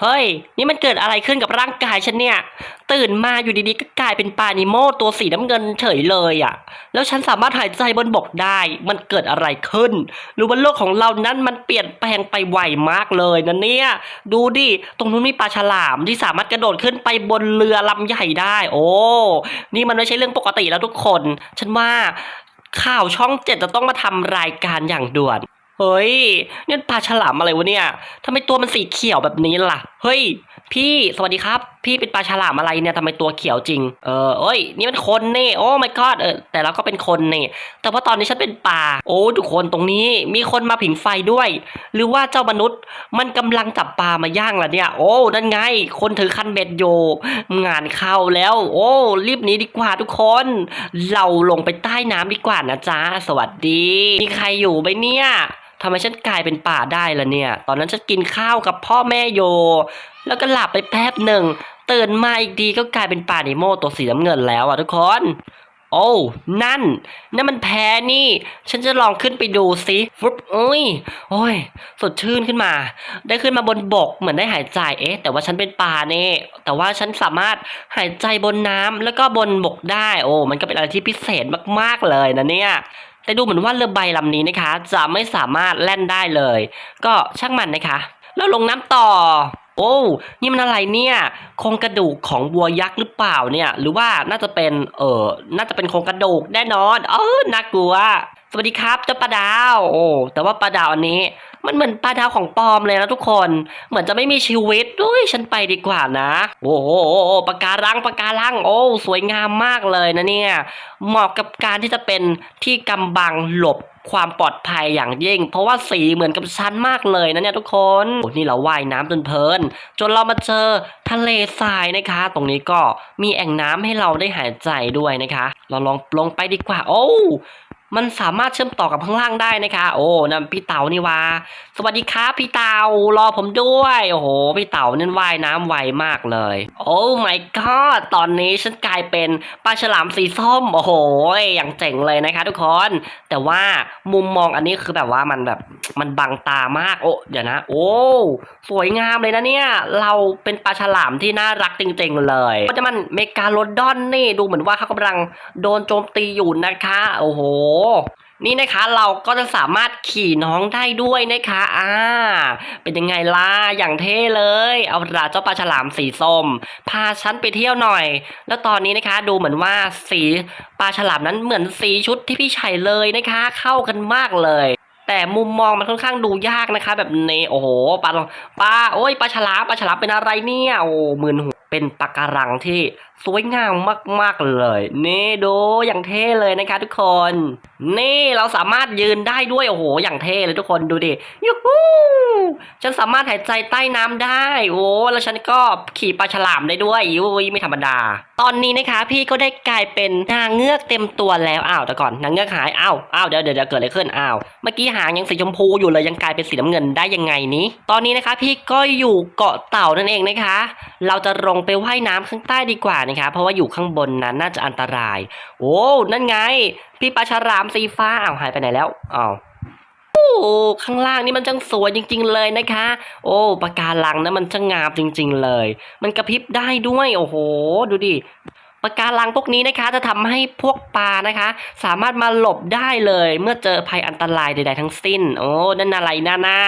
เฮ้ย นี่มันเกิดอะไรขึ้นกับร่างกายฉันเนี่ย ตื่นมาอยู่ดีๆก็กลายเป็นปลานิโมตัวสีน้ำเงินเฉยเลยอะ่ะ แล้วฉันสามารถหายใจบนบกได้ มันเกิดอะไรขึ้น หรือว่าโลกของเรานั้นมันเปลี่ยนแปลงไปไวมากเลยนะเนี่ย ดูดิ ตรงนู้นมีปลาฉลามที่สามารถกระโดดขึ้นไปบนเรือลำใหญ่ได้ โอ้ นี่มันไม่ใช่เรื่องปกติแล้วทุกคน ฉันว่าข่าวช่องเจ็ดจะต้องมาทำรายการอย่างด่วนเฮ้ยนี่ปลาฉลามอะไรวะเนี่ยทำไมตัวมันสีเขียวแบบนี้ล่ะ เฮ้ย พี่สวัสดีครับ พี่เป็นปลาฉลามอะไรเนี่ยทำไมตัวเขียวจริง เออเอ้ย นี่มันคนนี่โอ้ my god เออแต่เราก็เป็นคนนี่ แต่ว่าตอนนี้ฉันเป็นปลาโอ้ทุกคนตรงนี้มีคนมาผิงไฟด้วย หรือว่าเจ้ามนุษย์มันกำลังจับปลามาย่างล่ะเนี่ย โอ้นั่นไง คนถือคันเบ็ดโยงานเข้าแล้ว โอ้รีบหนีดีกว่าทุกคน เราลงไปใต้น้ำดีกว่านะจ๊ะสวัสดี มีใครอยู่ไหมเนี่ย ทำไมฉันกลายเป็นป่าได้ล่ะเนี่ย ตอนนั้นฉันกินข้าวกับพ่อแม่โย แล้วก็หลับไปแป๊บหนึ่งตื่นมาอีกดีก็กลายเป็นป่านิโมตัวสีน้ำเงินแล้วอะทุกคน โอ้นั่น นั่นมันแพนี่ ฉันจะลองขึ้นไปดูสิฟึบอุ้ย โอ้ย สดชื่นขึ้นมา ได้ขึ้นมาบนบกเหมือนได้หายใจเอ๊ะ แต่ว่าฉันเป็นปลาเนี่ยแต่ว่าฉันสามารถหายใจบนน้ำแล้วก็บนบกได้ โอ้ มันก็เป็นอะไรที่พิเศษมากๆเลยนะเนี่ย แต่ดูเหมือนว่าเรือใบลำนี้นะคะ จะไม่สามารถแล่นได้เลย ก็ช่างมันนะคะ แล้วลงน้ำต่อ โอ้นี่มันอะไรเนี่ยโครงกระดูกของวัวยักษ์หรือเปล่าเนี่ย หรือว่าน่าจะเป็นเออน่าจะเป็นโครงกระดูกแน่นอนเออน่ากลัวสวัสดีครับเจ้าปลาดาว โอ้แต่ว่าปลาดาวอันนี้ มันเหมือนปลาดาวของปลอมเลยนะทุกคน เหมือนจะไม่มีชีวิตด้วยฉันไปดีกว่านะ โอ้โหปะการังปะการัง โอ้ สวยงามมากเลยนะเนี่ย เหมาะกับการที่จะเป็นที่กำบังหลบความปลอดภัยอย่างยิ่ง เพราะว่าสีเหมือนกับฉันมากเลยนะเนี่ยทุกคนโอ้นี่เราว่ายน้ำจนเพลิน จนเรามาเจอทะเลทรายนะคะ ตรงนี้ก็มีแอ่งน้ำให้เราได้หายใจด้วยนะคะ เราลองลงไปดีกว่า โอ้ มันสามารถเชื่อมต่อกับข้างล่างได้นะคะ โอ้นั่นพี่เต่านี่วาสวัสดีครับพี่เต่ารอผมด้วย โอ้โห พี่เต่านั่นว่ายน้ำไวมากเลย โอ้ my god ตอนนี้ฉันกลายเป็นปลาฉลามสีส้ม โอ้โห อย่างเจ๋งเลยนะคะทุกคน แต่ว่ามุมมองอันนี้คือแบบว่ามันแบบมันบังตามาก โอ้เดี๋ยวนะ โอ้ สวยงามเลยนะเนี่ย เราเป็นปลาฉลามที่น่ารักจริงๆเลยก็จะมันเมกาโลดอนนี่ดูเหมือนว่าเขากำลังโดนโจมตีอยู่นะคะ โอ้โหนี่นะคะเราก็จะสามารถขี่น้องได้ด้วยนะคะอ่าเป็นยังไงล่ะอย่างเท่เลย เอาละเจ้าปลาฉลามสีส้ม พาฉันไปเที่ยวหน่อย แล้วตอนนี้นะคะดูเหมือนว่าสีปลาฉลามนั้นเหมือนสีชุดที่พี่ชัยเลยนะคะ เข้ากันมากเลย แต่มุมมองมันค่อนข้างดูยากนะคะ แบบนี้โอ้โหปลาปลาโอ้ยปลาฉลามปลาฉลามเป็นอะไรเนี่ยโอ้มืนหูเป็นปะการังที่สวยงามมาก ๆ เลย นี่ดูอย่างเท่เลยนะคะทุกคน นี่เราสามารถยืนได้ด้วย โอ้โห อย่างเท่เลยทุกคนดูดิยูฮูฉันสามารถหายใจใต้น้ำได้ โอ้แล้วฉันก็ขี่ปลาฉลามได้ด้วยอุ้ยไม่ธรรมดา ตอนนี้นะคะ พี่ก็ได้กลายเป็นนางเงือกเต็มตัวแล้วอ้าวแต่ก่อนนางเงือกหายอ้าวอ้าวเดี๋ยวเดี๋ยวเดี๋ยวเกิดอะไรขึ้นอ้าวเมื่อกี้หางยังสีชมพูอยู่เลยยังกลายเป็นสีน้ำเงินได้ยังไงนี้ ตอนนี้นะคะ พี่ก็อยู่เกาะเต่านั่นเองนะคะ เราจะลงไปว่ายน้ำข้างใต้ดีกว่านะคะ เพราะว่าอยู่ข้างบนนั้นน่าจะอันตราย โอ้นั่นไง พี่ปลาฉลามสีฟ้าอ้าวหายไปไหนแล้วอ้าวโอ้ข้างล่างนี่มันช่างสวยจริง ๆ เลยนะคะ โอ้ปะการังนะมันช่างงามจริง ๆ เลย มันกระพริบได้ด้วย โอ้โห ดูดิ ปะการังพวกนี้นะคะจะทำให้พวกปลานะคะ สามารถมาหลบได้เลย เมื่อเจอภัยอันตรายใดๆทั้งสิ้น โอ้นั่นอะไรหน้าหน้า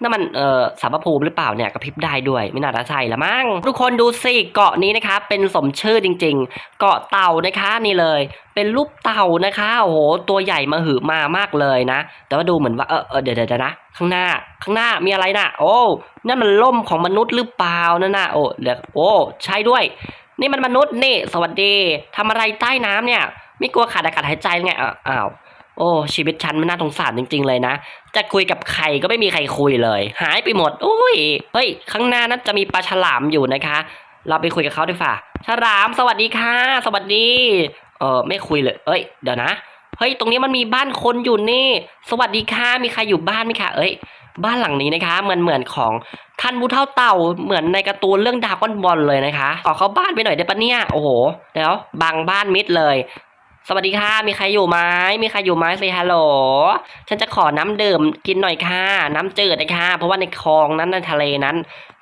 นั่นมันเอ่อสารภูมิหรือเปล่าเนี่ยกระพริบได้ด้วย ไม่น่าจะใช่ละมั้งทุกคนดูสิเกาะนี้นะคะ เป็นสมชื่อจริง ๆ เกาะเต่านะคะนี่เลย เป็นรูปเต่านะคะโอ้โหตัวใหญ่มาหือมามากเลยนะ แต่ว่าดูเหมือนว่าเออเออเดี๋ยวเดี๋ยวนะข้างหน้าข้างหน้ามีอะไรนะโอ้นั่นมันล่มของมนุษย์หรือเปล่านั่นน่ะโอ้เดี๋ยวโอ้ใช่ด้วย นี่มันมนุษย์นี่ สวัสดีทำอะไรใต้น้ำเนี่ย ไม่กลัวขาดอากาศหายใจไงอ้าวอ้าวโอ้ ชีวิตฉันมันน่าสงสารจริง ๆ เลยนะ จะคุยกับใครก็ไม่มีใครคุยเลย หายไปหมดโอ้ยเฮ้ย ข้างหน้านั้นจะมีปลาฉลามอยู่นะคะ เราไปคุยกับเขาดีกว่าฉลามสวัสดีค่ะ สวัสดี เออไม่คุยเลย เอ้ย เดี๋ยวนะ เฮ้ย ตรงนี้มันมีบ้านคนอยู่นี่ สวัสดีค่ะ มีใครอยู่บ้านไหมคะ เอ้ย บ้านหลังนี้นะคะเหมือนเหมือนของท่านผู้เท่าเต่าเหมือนในการ์ตูนเรื่องดาก้อนบอลเลยนะคะขอเข้าบ้านไปหน่อยได้ปะเนี่ยโอ้โหเดี๋ยวบังบ้านมิดเลย สวัสดีค่ะ มีใครอยู่ไหมมีใครอยู่ไหมเซฮัลโหลฉันจะขอน้ำดื่มกินหน่อยค่ะ น้ำจืดนะคะเพราะว่าในคลองนั้นในทะเลนั้น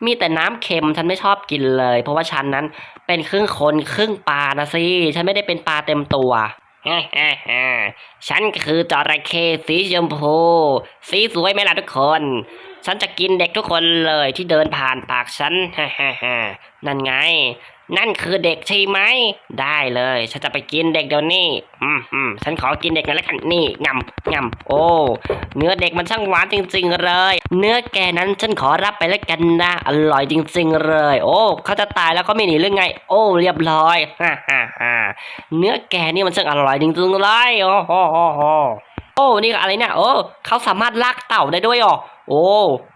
มีแต่น้ำเค็มฉันไม่ชอบกินเลย เพราะว่าฉันนั้นเป็นครึ่งคนครึ่งปลานะสิฉันไม่ได้เป็นปลาเต็มตัว ฮ่าฮ่าฮ่าฉันคือจระเข้สีชมพู สีสวยไหมล่ะทุกคน ฉันจะกินเด็กทุกคนเลยที่เดินผ่านปากฉันฮ่าฮ่าฮ่านั่นไง นั่นคือเด็กใช่ไหม ได้เลย ฉันจะไปกินเด็กเดี๋ยวนี้ อืมอืมฉันขอกินเด็กหน่อยแล้วกัน นี่งำงำโอ้ เนื้อเด็กมันช่างหวานจริง ๆ เลย เนื้อแกนั้นฉันขอรับไปแล้วกันนะ อร่อยจริง ๆ เลย โอ้ เขาจะตายแล้วเขาไม่หนีหรือไง โอ้ เรียบร้อย ฮ่าฮ่าฮ่าเนื้อแกนี่มันช่างอร่อยจริงๆเลย โอ้โหโอ้โอ้นี่อะไรเนี่ยโอ้เขาสามารถลากเต่าได้ด้วยอ๋อโอ้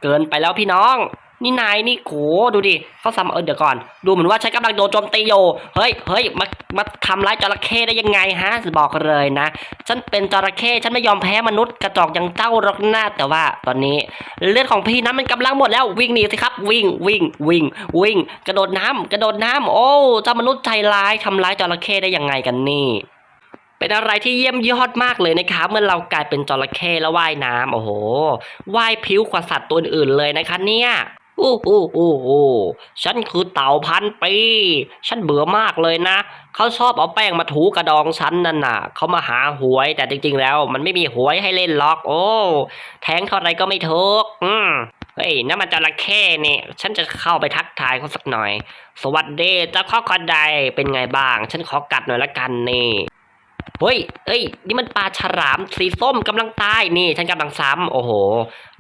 เกินไปแล้วพี่น้อง นี่นายนี่โขดูดิเขาสามเออเดี๋ยวก่อน ดูเหมือนว่าฉันกำลังโดนโจมตีอยู่เฮ้ยเฮ้ยมามาทำร้ายจระเข้ได้ยังไงฮะบอกเลยนะ ฉันเป็นจระเข้ฉันไม่ยอมแพ้มนุษย์กระจอกอย่างเจ้าหรอกหน้าแต่ว่าตอนนี้ เลือดของพี่นั้นมันกำลังหมดแล้ววิ่งหนีสิครับ วิ่งวิ่งวิ่งวิ่ง กระโดดน้ำกระโดดน้ำโอ้เจ้ามนุษย์ใจร้ายทำร้ายจระเข้ได้ยังไงกันนี่ เป็นอะไรที่เยี่ยมยอดมากเลยนะครับเมื่อเรากลายเป็นจระเข้แล้วว่ายน้ำโอ้โหว่ายพริ้วกว่าสัตว์ตัวอื่นเลยนะคะเนี่ยอู้อู้อู้อู้ฉันคือเต่าพันปี ฉันเบื่อมากเลยนะ เขาชอบเอาแป้งมาถูกระดองฉันนั่นน่ะ เขามาหาหวย แต่จริง ๆ แล้ว มันไม่มีหวยให้เล่นล็อก โอ้ แทงเท่าไรก็ไม่ถูกอืมเฮ้ยนั่นมันจระเข้นี่ ฉันจะเข้าไปทักทายเขาสักหน่อย สวัสดีเจ้าข้อกระไดเป็นไงบ้าง ฉันขอกัดหน่อยละกันนี่ เฮ้ย เอ้ย นี่มันปลาฉลามสีส้มกำลังตาย นี่ ฉันกำลังซ้ำโอ้โห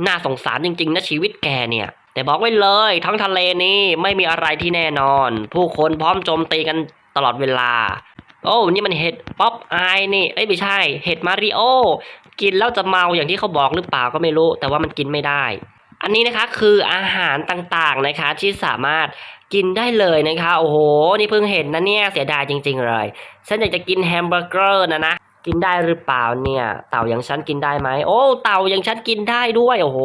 น่าสงสารจริงๆนะชีวิตแกเนี่ย แต่บอกไว้เลย ทั้งทะเลนี้ไม่มีอะไรที่แน่นอน ผู้คนพร้อมโจมตีกันตลอดเวลา โอ้ นี่มันเห็ดป๊อปอายนี่ เอ้ยไม่ใช่ เห็ดมาริโอ กินแล้วจะเมาอย่างที่เขาบอกหรือเปล่าก็ไม่รู้ แต่ว่ามันกินไม่ได้ อันนี้นะคะคืออาหารต่างๆนะคะที่สามารถ กินได้เลยนะคะ โอ้โห นี่เพิ่งเห็นนะเนี่ย เสียดายจริง ๆ เลย ฉันอยากจะกินแฮมเบอร์เกอร์นะนะ กินได้หรือเปล่าเนี่ย เต่าอย่างฉันกินได้ไหม โอ้ เต่าอย่างฉันกินได้ด้วย โอ้โห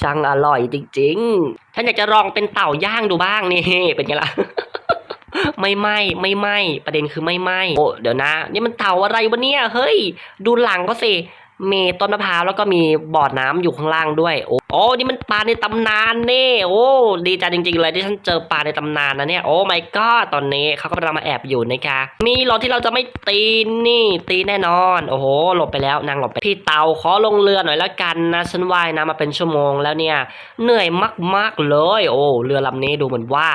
ช่างอร่อยจริง ๆ ฉันอยากจะลองเป็นเต่าย่างดูบ้างนี่ เป็นไงล่ะไม่ไหมไม่ไหมประเด็นคือไม่ไหมโอ้เดี๋ยวนะ นี่มันเต่าอะไรวะเนี่ย เฮ้ย ดูหลังเขาสิ มีต้นมะพร้าวแล้วก็มีบ่อน้ำอยู่ข้างล่างด้วยโอ้ โอ้นี่มันปลาในตำนานนี่ โอ้ดีใจจริงๆเลยที่ฉันเจอปลาในตำนานนะเนี่ยโอ้ my god ตอนนี้เขากำลังมาแอบอยู่นะคะ มีหรอที่เราจะไม่ตีนี่ ตีแน่นอน โอ้โหหลบไปแล้วนางหลบไปพี่เตาขอลงเรือหน่อยละกันนะฉันว่ายน้ำมาเป็นชั่วโมงแล้วเนี่ยเหนื่อยมากๆเลย โอ้เรือลำนี้ดูเหมือนว่า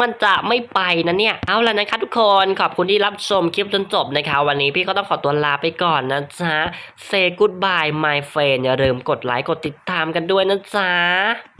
มันจะไม่ไปนะเนี่ยเอาล่ะนะคะทุกคนขอบคุณที่รับชมคลิปจนจบนะคะ วันนี้พี่ก็ต้องขอตัวลาไปก่อนนะจ๊ะ Say goodbye my friend อย่าลืมกดไลค์กดติดตามกันด้วยนะจ๊ะ